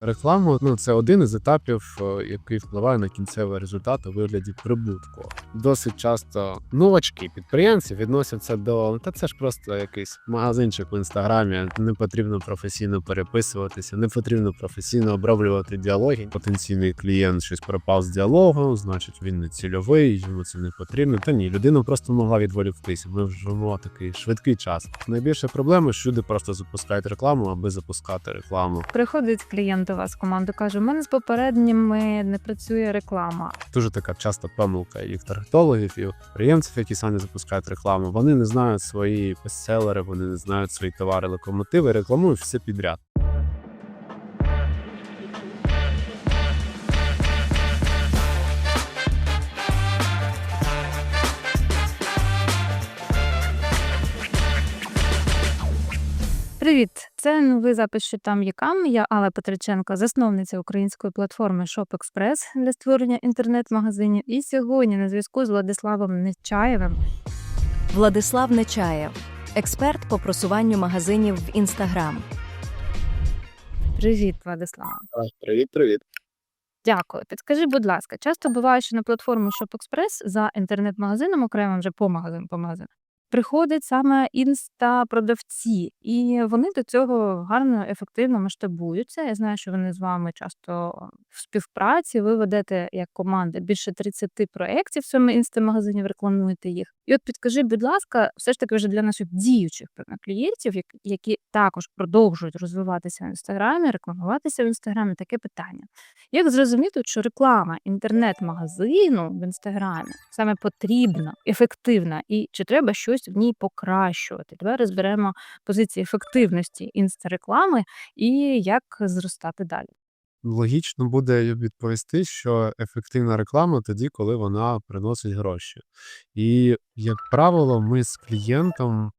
Реклама ну це один із етапів, е, який впливає на кінцевий результат у вигляді прибутку. Досить часто новачки підприємці відносяться до «Ну, та це ж просто якийсь магазинчик в інстаграмі. Не потрібно професійно переписуватися, не потрібно професійно оброблювати діалоги. Потенційний клієнт щось пропав з діалогу, значить він не цільовий, йому це не потрібно. Та ні, людина просто могла відволіктися. Ми живемо такий швидкий час. Найбільша проблема, що люди просто запускають рекламу, аби запускати рекламу. Приходить клієнт до вас команду, каже: у мене з попередніми не працює реклама. дуже така часта помилка і в таргетологів, і у підприємців, які самі запускають рекламу. Вони не знають свої бестселери, вони не знають свої товари, локомотиви, рекламують все підряд. Привіт! Це новий запис «Що там Якам. Я Алла Петриченко, засновниця української платформи ShopExpress для створення інтернет-магазинів. І сьогодні на зв'язку з Владиславом Нечаєвим. Владислав Нечаєв, експерт по просуванню магазинів в Інстаграм. Привіт, Владислав. Привіт, привіт. Дякую. Підскажи, будь ласка, часто буває, що на платформу ShopExpress за інтернет-магазином, окремо вже по магазину, по магазину, приходять саме інста-продавці, і вони до цього гарно, ефективно масштабуються. Я знаю, що вони з вами часто в співпраці. Ви ведете як команда більше 30 проєктів в цьому інста-магазині, рекламуєте їх. І от підкажи, будь ласка, все ж таки вже для наших діючих клієнтів, які також продовжують розвиватися в інстаграмі, рекламуватися в інстаграмі, таке питання. Як зрозуміти, що реклама інтернет-магазину в інстаграмі саме потрібна, ефективна, і чи треба щось в ній покращувати? Давай розберемо позиції ефективності інстареклами і як зростати далі. Логічно буде відповісти, що ефективна реклама тоді, коли вона приносить гроші. І, як правило, ми з клієнтом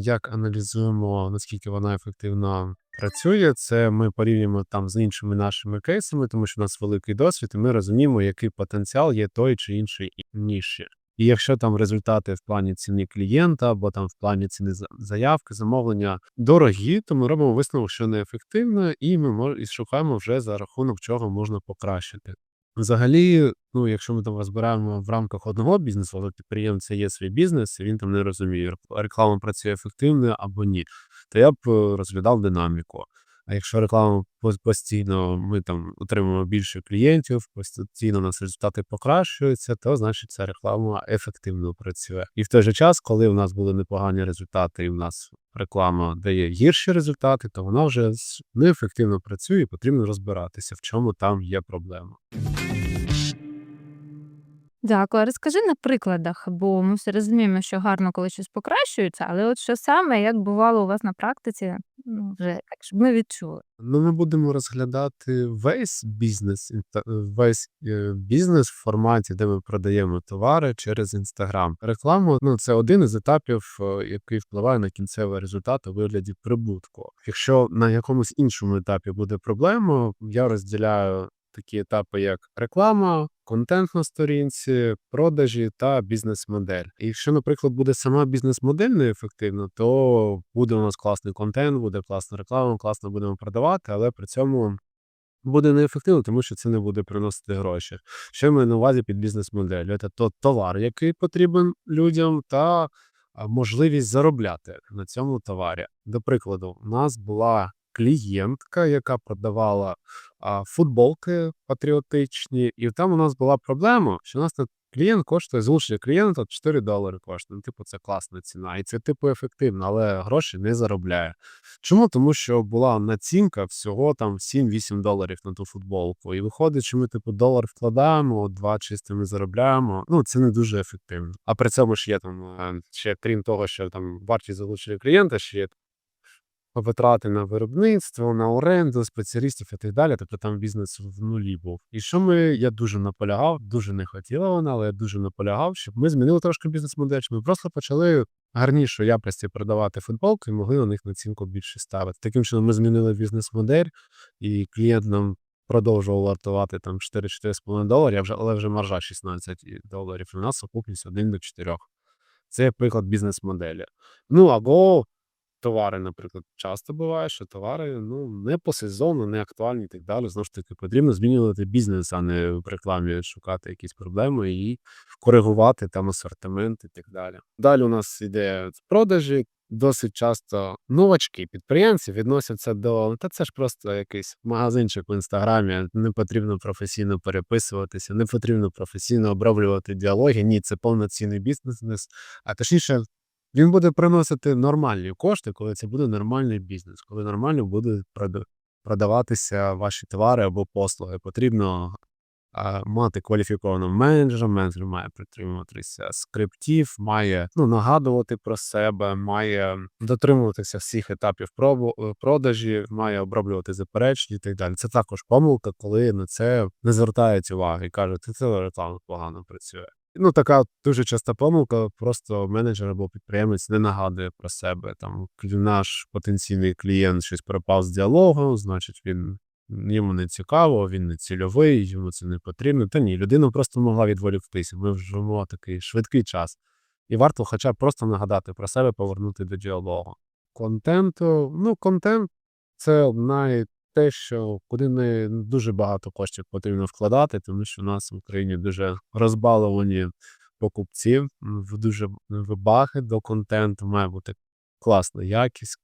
як аналізуємо, наскільки вона ефективно працює, це ми порівнюємо там з іншими нашими кейсами, тому що у нас великий досвід, і ми розуміємо, який потенціал є той чи інший ніші. І якщо там результати в плані ціни клієнта або там в плані ціни заявки, замовлення дорогі, то ми робимо висновок, що неефективно, і ми мож... і шукаємо вже за рахунок чого можна покращити. Взагалі, ну якщо ми там розбираємо в рамках одного бізнесу, але підприємця є свій бізнес, і він там не розуміє, рек- реклама працює ефективно або ні, то я б е, розглядав динаміку. А якщо реклама постійно ми там отримуємо більше клієнтів, постійно у нас результати покращуються, то значить ця реклама ефективно працює. І в той же час, коли у нас були непогані результати, і в нас реклама дає гірші результати, то вона вже неефективно працює, і потрібно розбиратися, в чому там є проблема. Дякую. Розкажи на прикладах, бо ми все розуміємо, що гарно, коли щось покращується, але от що саме, як бувало у вас на практиці, ну вже так, щоб ми відчули. Ну, ми будемо розглядати весь бізнес, інта- весь е, бізнес в форматі, де ми продаємо товари через інстаграм. Реклама ну це один із етапів, е, який впливає на кінцевий результат у вигляді прибутку. Якщо на якомусь іншому етапі буде проблема, я розділяю такі етапи, як реклама, контент на сторінці, продажі та бізнес-модель. І якщо, наприклад, буде сама бізнес-модель неефективна, то буде у нас класний контент, буде класна реклама, класно будемо продавати, але при цьому буде неефективно, тому що це не буде приносити гроші. Що маю на увазі під бізнес-модель? Це то товар, який потрібен людям, та можливість заробляти на цьому товарі. До прикладу, у нас була клієнтка, яка продавала а, футболки патріотичні, і там у нас була проблема, що у нас клієнт коштує залучення клієнта 4 долари коштує. Ну, типу, це класна ціна, і це типу ефективно, але гроші не заробляє. Чому? Тому що була націнка всього там 7-8 доларів на ту футболку. І виходить, що ми типу долар вкладаємо, два чистими заробляємо. Ну це не дуже ефективно. А при цьому ж є там е, ще крім того, що там вартість залучення клієнта, ще є витрати на виробництво, на оренду, спеціалістів і так далі. Тобто там бізнес в нулі був. І що ми, я дуже наполягав, дуже не хотіла вона, але я дуже наполягав, щоб ми змінили трошки бізнес-модель. Ми просто почали гарнішої якості продавати футболки і могли на них націнку більше ставити. Таким чином, ми змінили бізнес-модель, і клієнт нам продовжував вартувати там 4-4,5 доларів, але вже маржа 16 доларів. У нас окупність 1 до 4. Це приклад бізнес-моделі. Ну або товари, наприклад, часто буває, що товари ну не по сезону, не актуальні і так далі. Знову ж таки, потрібно змінювати бізнес, а не в рекламі шукати якісь проблеми і коригувати там асортимент і так далі. Далі у нас іде продажі. Досить часто новачки підприємці відносяться до та це ж просто якийсь магазинчик в інстаграмі. Не потрібно професійно переписуватися, не потрібно професійно оброблювати діалоги. Ні, це повноцінний бізнес. А точніше, він буде приносити нормальні кошти, коли це буде нормальний бізнес, коли нормально буде продаватися ваші товари або послуги. Потрібно а, мати кваліфікованого менеджера, менеджер має притримуватися скриптів, має ну, нагадувати про себе, має дотримуватися всіх етапів пробу- е, продажі, має оброблювати заперечення і так далі. Це також помилка, коли на це не звертають уваги і кажуть, «Та це реклама погано працює. Ну, така дуже часта помилка, просто менеджер або підприємець не нагадує про себе. Там наш потенційний клієнт щось пропав з діалогу, значить він йому не цікаво, він не цільовий, йому це не потрібно. Та ні, людина просто могла відволіктися. Ми вже живемо такий швидкий час. І варто хоча б просто нагадати про себе, повернути до діалогу. Контенту, ну, контент це одна те, що куди не дуже багато коштів потрібно вкладати, тому що у нас в Україні дуже розбаловані покупці, в дуже вибаги до контенту, має бути класна якість,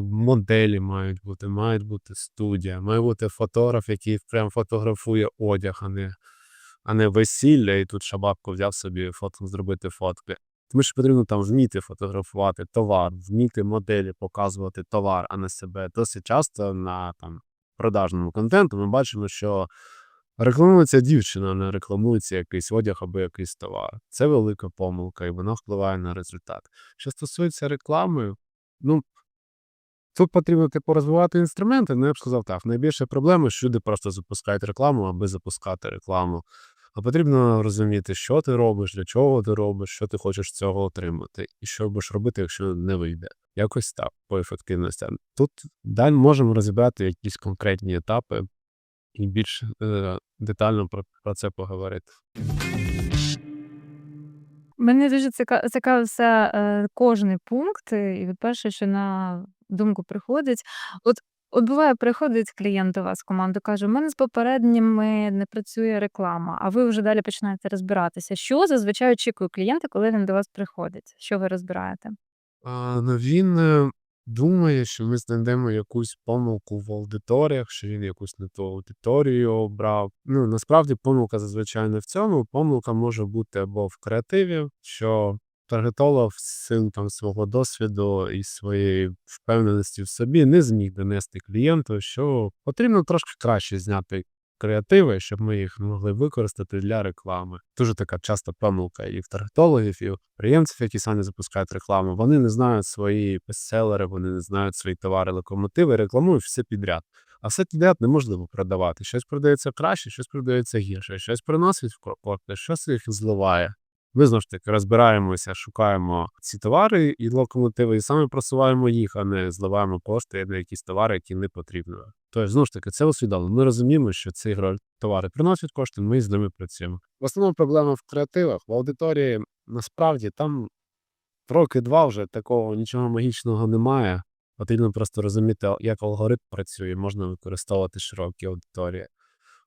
моделі мають бути, має бути студія, має бути фотограф, який прям фотографує одяг, а не, а не весілля, і тут шабабку взяв собі фото, зробити фотки. Тому що потрібно там вміти фотографувати товар, вміти моделі показувати товар, а не себе. Досить часто на там продажному контенту ми бачимо, що рекламується дівчина, не рекламується якийсь одяг або якийсь товар. Це велика помилка, і вона впливає на результат. Що стосується реклами, ну тут потрібно типу розвивати інструменти. Ну я б сказав так. Найбільша проблема, що люди просто запускають рекламу, аби запускати рекламу. А потрібно розуміти, що ти робиш, для чого ти робиш, що ти хочеш з цього отримати, і що будеш робити, якщо не вийде. Якось так по ефективності. Тут далі можемо розібрати якісь конкретні етапи і більш е, детально про, про це поговорити. Мені дуже цікавився е, кожний пункт, е, і от перше, що на думку приходить, от, от буває, приходить клієнт до вас в команду, каже: у мене з попередніми не працює реклама, а ви вже далі починаєте розбиратися. Що зазвичай очікує клієнта, коли він до вас приходить? Що ви розбираєте? Ну, він е, думає, що ми знайдемо якусь помилку в аудиторіях, що він якусь не ту аудиторію обрав. Ну, насправді помилка зазвичай не в цьому. Помилка може бути або в креативі, що таргетолог силу там свого досвіду і своєї впевненості в собі не зміг донести клієнту, що потрібно трошки краще зняти креативи, щоб ми їх могли використати для реклами. Дуже така часта помилка і в таргетологів, і у підприємців, які самі запускають рекламу. Вони не знають свої бестселери, вони не знають свої товари, локомотиви, рекламують все підряд. А все підряд неможливо продавати. Щось продається краще, щось продається гірше, щось приносить в кошти, щось їх зливає. Ми знову ж таки розбираємося, шукаємо ці товари і локомотиви, і саме просуваємо їх, а не зливаємо кошти на якісь товари, які не потрібні. Тобто, знову ж таки, це усвідомлено. Ми розуміємо, що ці товари приносять кошти, ми з ними працюємо. В основному проблема в креативах, в аудиторії насправді там роки два вже такого нічого магічного немає. Потрібно просто розуміти, як алгоритм працює, можна використовувати широкі аудиторії.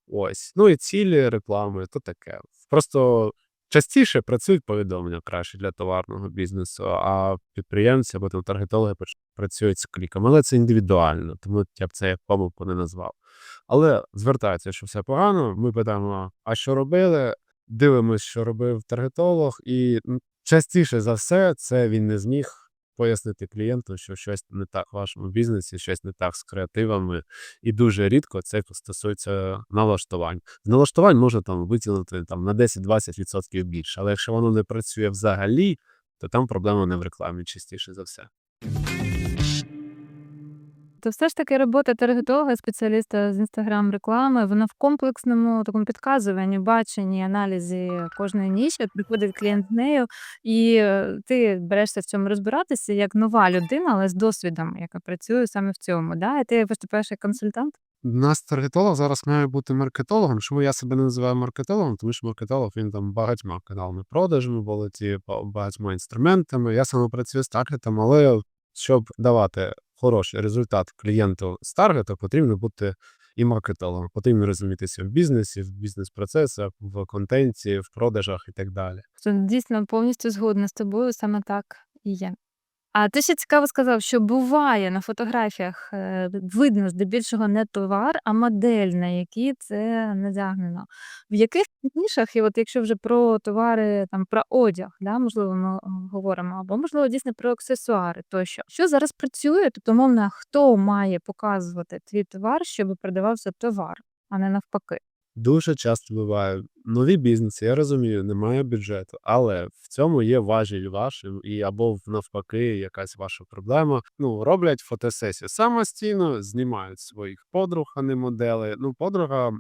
Ось. Ну і цілі реклами, то таке. Просто частіше працюють повідомлення краще для товарного бізнесу, а підприємці або там таргетологи пр- працюють з кліками. Але це індивідуально, тому я б це як помилку не назвав. Але звертається, що все погано. Ми питаємо, а що робили? Дивимось, що робив таргетолог, і частіше за все, це він не зміг пояснити клієнту, що щось не так в вашому бізнесі, щось не так з креативами. І дуже рідко це стосується налаштувань. З налаштувань можна там витягнути там на 10-20% більше, але якщо воно не працює взагалі, то там проблема не в рекламі, частіше за все. То все ж таки робота таргетолога, спеціаліста з інстаграм реклами, вона в комплексному такому підказуванні, баченні, аналізі кожної ніші. Приходить клієнт з нею, і е, ти берешся в цьому розбиратися як нова людина, але з досвідом, яка працює саме в цьому. Да? І ти виступаєш як консультант. У нас таргетолог зараз має бути маркетологом. Чому я себе не називаю маркетологом? Тому що маркетолог він там багатьма каналами продажами володіє, багатьма інструментами. Я саме працюю з таргетом, але щоб давати хороший результат клієнту з таргета, потрібно бути і маркетологом. Потрібно розумітися в бізнесі, в бізнес-процесах, в контенті, в продажах і так далі. Це дійсно повністю згодна з тобою, саме так і є. А ти ще цікаво сказав, що буває на фотографіях е, видно здебільшого не товар, а модель, на якій це надягнено. В яких нішах, і от якщо вже про товари, там про одяг, да, можливо, ми е, говоримо, або можливо дійсно про аксесуари тощо. Що зараз працює? Тобто, мовно, хто має показувати твій товар, щоб продавався товар, а не навпаки. Дуже часто буває нові бізнеси, я розумію, немає бюджету, але в цьому є важіль вашим, і або навпаки, якась ваша проблема. Ну, роблять фотосесію самостійно, знімають своїх подруг, а не модели. Ну, подруга.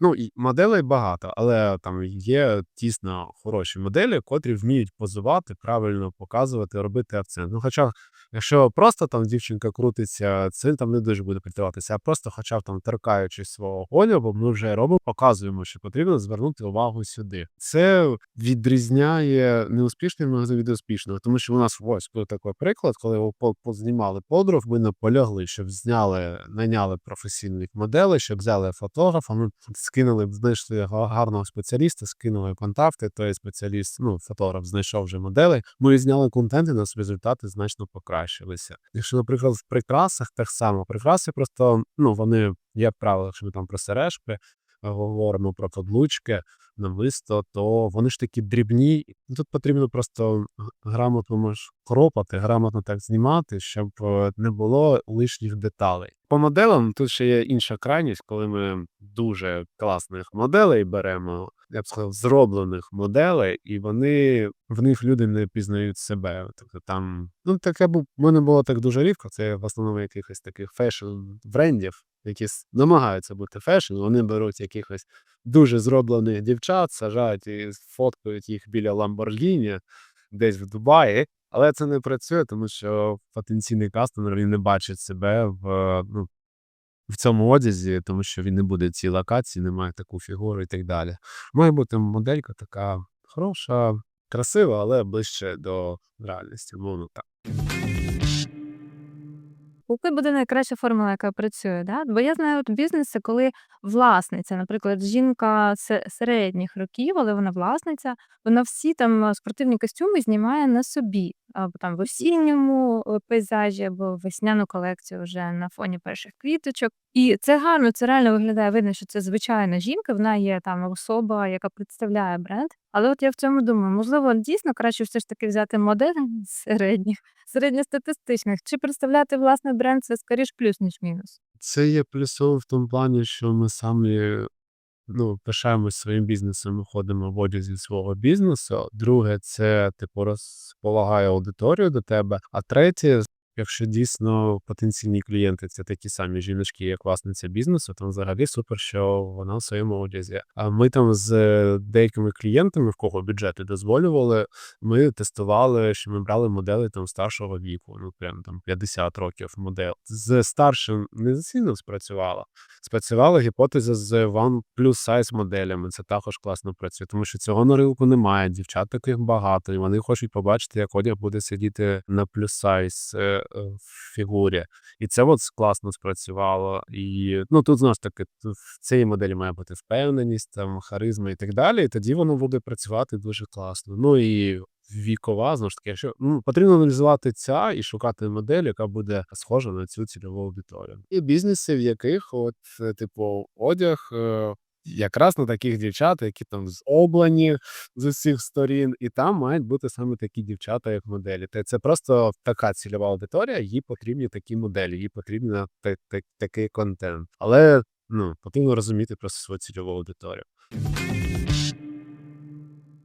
Ну, і моделей багато, але там є тісно хороші моделі, котрі вміють позувати, правильно показувати, робити акцент. Ну, хоча, якщо просто там дівчинка крутиться, це там не дуже буде притиватися, а просто, хоча б там торкаючись свого одягу, ми вже робимо, показуємо, що потрібно звернути увагу сюди. Це відрізняє неуспішний магазин від успішного, тому що у нас ось був такий приклад, коли по- познімали подруг, ми наполягли, щоб зняли, найняли професійних моделей, щоб взяли фотографа. Ми скинули, знайшли га- гарного спеціаліста, скинули контакти. Той спеціаліст, ну фотограф, знайшов вже моделей. Ми зняли контент, і нас результати значно покращилися. Якщо, наприклад, в прикрасах так само, прикраси просто ну вони, як правило, якщо ми там про сережки говоримо про каблучки, намисто, то вони ж такі дрібні. Тут потрібно просто грамотно може кропати, грамотно так знімати, щоб е, не було лишніх деталей. По моделам тут ще є інша крайність, коли ми дуже класних моделей беремо, я б сказав, зроблених моделей, і вони в них люди не пізнають себе. Тобто там, ну таке був, в мене було так дуже рідко. Це в основному якихось таких фешн брендів, які намагаються бути фешн, вони беруть якихось дуже зроблених дівчат, сажають і фоткають їх біля Ламборгіні десь в Дубаї. Але це не працює, тому що потенційний кастомер він не бачить себе в, ну, в цьому одязі, тому що він не буде в цій локації, не має таку фігуру і так далі. Має бути моделька така хороша, красива, але ближче до реальності, мовно так. Яка буде найкраща формула, яка працює? Да? Бо я знаю от бізнеси, коли власниця, наприклад, жінка середніх років, але вона власниця, вона всі там спортивні костюми знімає на собі, або там в осінньому е, пейзажі, або весняну колекцію вже на фоні перших квіточок. І це гарно, це реально виглядає. Видно, що це звичайна жінка, вона є там особа, яка представляє бренд. Але от я в цьому думаю, можливо, дійсно краще все ж таки взяти модель середніх, середньостатистичних, чи представляти власний бренд це скоріш плюс, ніж мінус. Це є плюсом в тому плані, що ми самі ну, пишаємось своїм бізнесом, ми ходимо в одязі свого бізнесу. Друге, це типу розполагає аудиторію до тебе. А третє, якщо дійсно потенційні клієнти це такі самі жіночки, як власниця бізнесу, то взагалі супер, що вона в своєму одязі. А ми там з деякими клієнтами, в кого бюджети дозволювали, ми тестували, що ми брали модели там старшого віку, ну прям там 50 років модель. З старшим не сильно спрацювала. Спрацювала гіпотеза з One Plus Size моделями. Це також класно працює, тому що цього на ринку немає. Дівчат таких багато, і вони хочуть побачити, як одяг буде сидіти на плюс сайз фігурі. І це от класно спрацювало. І ну тут знову ж таки в цій моделі має бути впевненість, там харизма і так далі. І тоді воно буде працювати дуже класно. Ну і вікова, знову ж таки, якщо ну, потрібно аналізувати ця і шукати модель, яка буде схожа на цю цільову аудиторію. І бізнеси, в яких от, е, типу, одяг. Якраз на таких дівчат, які там зоблані з усіх сторін, і там мають бути саме такі дівчата, як моделі. Це просто така цільова аудиторія, їй потрібні такі моделі, їй потрібен та- та- такий контент. Але ну потрібно розуміти просто свою цільову аудиторію.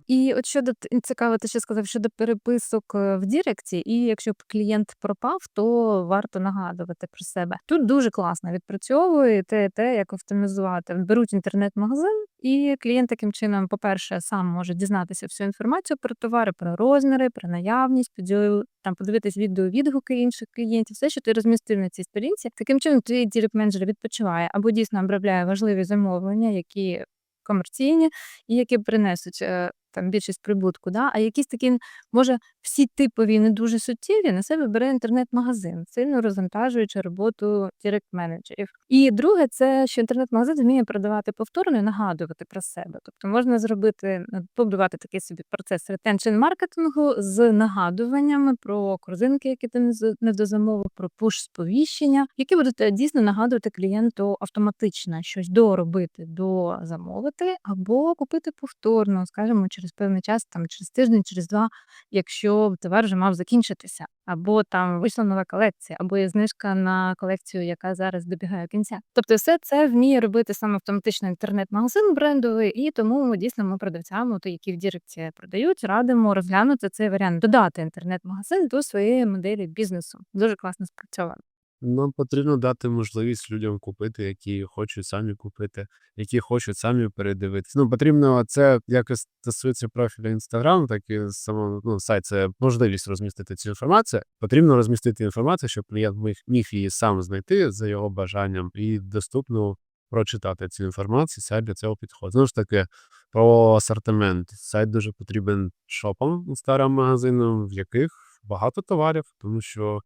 І от щодо цікаво, ти ще сказав щодо переписок е, в Діректі, і якщо б клієнт пропав, то варто нагадувати про себе. Тут дуже класно відпрацьовує те, те, як оптимізувати. Беруть інтернет-магазин, і клієнт таким чином, по-перше, сам може дізнатися всю інформацію про товари, про розміри, про наявність, поділ- там подивитись відео відгуки інших клієнтів, все, що ти розмістив на цій сторінці. Таким чином, твій дірект-менеджер відпочиває або дійсно обробляє важливі замовлення, які комерційні і які принесуть е, там більшість прибутку, да, а якісь такі, може, всі типові не дуже суттєві на себе бере інтернет-магазин, сильно розвантажуючи роботу директ-менеджерів. І друге, це що інтернет-магазин вміє продавати повторно і нагадувати про себе. Тобто можна зробити, е, побудувати такий собі процес ретеншн маркетингу з нагадуваннями про корзинки, які ти не дозамовив, про пуш-сповіщення, які будуть е, дійсно нагадувати клієнту автоматично щось доробити, дозамовити або купити повторно, скажімо, через певний час, там через тиждень, через два, якщо товар вже мав закінчитися, або там вийшла нова колекція, або є знижка на колекцію, яка зараз добігає кінця. Тобто, все це вміє робити саме автоматично інтернет-магазин брендовий, і тому ми дійсно ми продавцям, от, які в Діректі продають, радимо розглянути цей варіант, додати інтернет-магазин до своєї моделі бізнесу. Дуже класно спрацьовано. Нам потрібно дати можливість людям купити, які хочуть самі купити, які хочуть самі передивитися. Ну, потрібно це якось стосується профіля Instagram, так і самого ну, сайт це можливість розмістити цю інформацію. Потрібно розмістити інформацію, щоб клієнт міг її сам знайти за його бажанням і доступно прочитати цю інформацію. Сайт для цього підходить. Знову ж таки, про асортимент. Сайт дуже потрібен шопам, старим магазинам, в яких багато товарів, тому що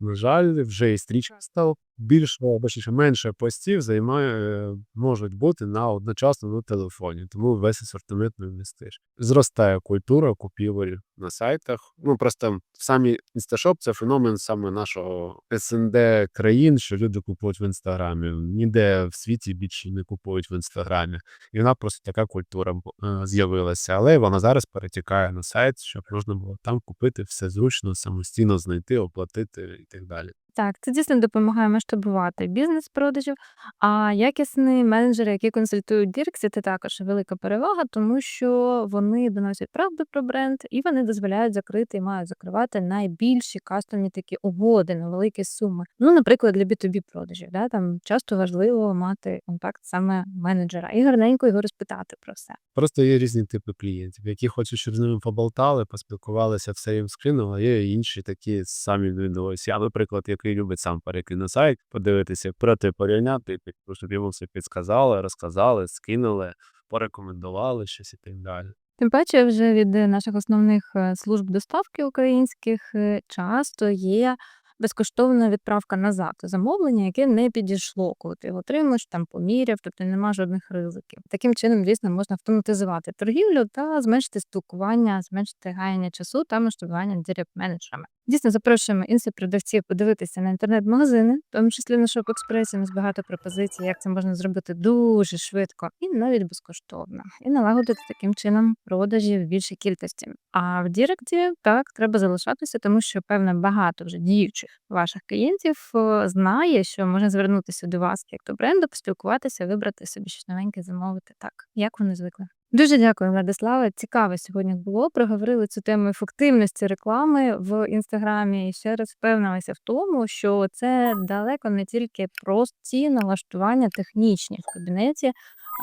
на жаль, вже і стрічка став більше, менше постів займає, е, можуть бути на одночасно на телефоні, тому весь асортимент не вмістиш. Зростає культура купівель на сайтах. Ну просто самі інсташоп це феномен саме нашого СНД країн, що люди купують в інстаграмі. Ніде в світі більше не купують в інстаграмі. І вона просто така культура е, з'явилася. Але вона зараз перетікає на сайт, щоб можна було там купити все зручно, самостійно знайти, оплатити і так далі. Так, це дійсно допомагає масштабувати бізнес продажів. А якісні менеджери, які консультують Дірексі, це також велика перевага, тому що вони доносять правду про бренд і вони дозволяють закрити і мають закривати найбільші кастомні такі угоди на великі суми. Ну, наприклад, для B2B продажів. Да, там часто важливо мати контакт саме менеджера і гарненько його розпитати про все. Просто є різні типи клієнтів, які хочуть, щоб з ними поболтали, поспілкувалися, все їм скинули, а є інші такі самі ну, Я, наприклад, який любить сам перейти на сайт, подивитися, проти порівняти, щоб йому все підсказали, розказали, скинули, порекомендували щось і так далі. Тим паче, вже від наших основних е, служб доставки українських е, часто є безкоштовна відправка назад замовлення, яке не підійшло, коли ти його отримуєш, там поміряв, тобто нема жодних ризиків. Таким чином, дійсно, можна автоматизувати торгівлю та зменшити спілкування, зменшити гаяння часу та масштабування директ-менеджерами. Дійсно, запрошуємо інших продавців подивитися на інтернет-магазини, в тому числі на Shop-Express, у нас багато пропозицій, як це можна зробити дуже швидко і навіть безкоштовно, і налагодити таким чином продажі в більшій кількості. А в Діректі так треба залишатися, тому що певно багато вже діючих ваших клієнтів е, знає, що можна звернутися до вас як до бренду, поспілкуватися, вибрати собі щось новеньке, замовити так, як вони звикли. Дуже дякую, Владислава. Цікаво сьогодні було. Проговорили цю тему ефективності реклами в інстаграмі і ще раз впевнилися в тому, що це далеко не тільки прості налаштування технічні в кабінеті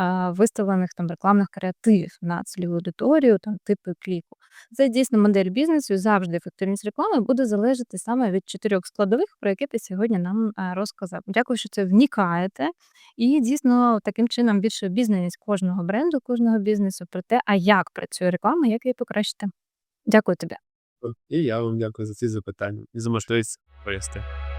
а, виставлених там рекламних креативів на цільову аудиторію, там типи кліку. Це дійсно модель бізнесу. Завжди ефективність реклами буде залежати саме від чотирьох складових, про які ти сьогодні нам розказав. Дякую, що це вникаєте. І дійсно таким чином більше обізнаність кожного бренду, кожного бізнесу про те, а як працює реклама, як її покращити. Дякую тобі. І я вам дякую за ці запитання і за можливість пояснити.